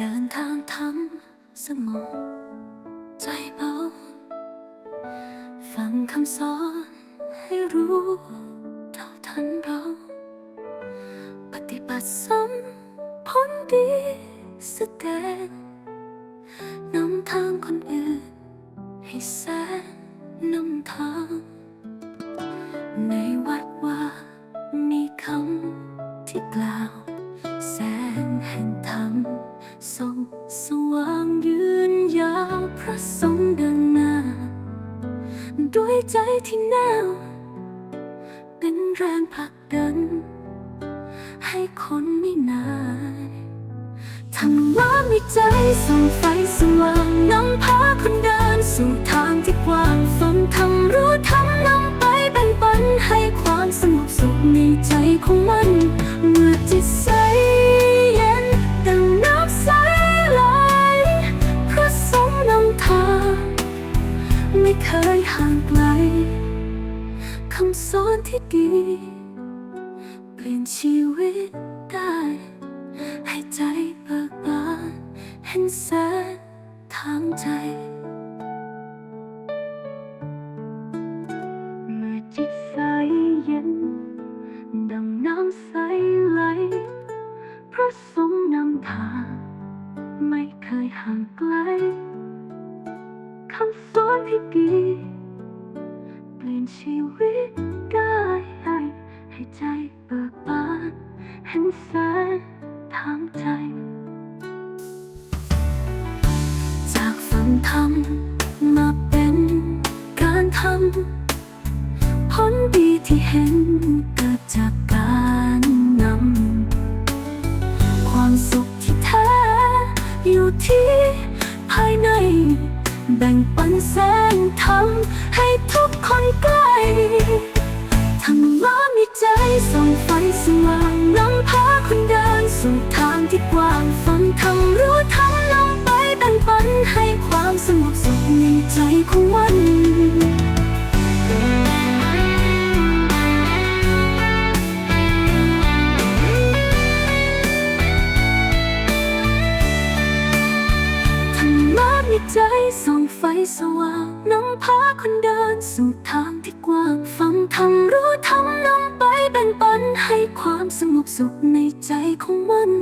เดินทางทำสงบใจเบาฟังคำสอนให้รู้เท่าทันเรา ปฏิบัติซ้ำผลดีแสดงนำทางคนอื่น ให้แสนนำทาง ในวัดว่ามีคำที่กล่าว แสงแห่งธรรม ส่องสว่างยืนยาวพระสงฆ์เดินหน้า ด้วยใจที่แน่วเป็นแรงผลักดัน ให้คนไม่นายธรรมะมีใจส่องไฟสว่างนำพาคนเดินสู่ทางที่กว้าง อนที่ดี เปลี่ยนชีวิตได้ ให้ใจเบิกบานเห็นแสงทางใจเมื่อจิตใสเย็น ดังน้ำใสไหลพระสงฆ์นำทาง ไม่เคยห่างไกลคำสอนที่ดีเป ลี่ยนชีวิตได้ให้ใจเบิกบานเห็นแสงทางใจ จากฝันทำมาเป็นการทำผลดีที่เห็นเกิดจากการนำ แบ่งปันแสนทำให้ทุกคนใกล้ธรรมะมีใจส่องไฟสว่างนำพาคนเดินสู่ทางที่กว้างฝันทำรู้ทำนำไปแบ่งปันให้ความสงบสุขในใจของวัน ส่องไฟสว่างนำพาคนเดินสู่ทางที่กว้างฟังทำรู้ทำนำไปแบ่งปันให้ความสงบสุขในใจของมัน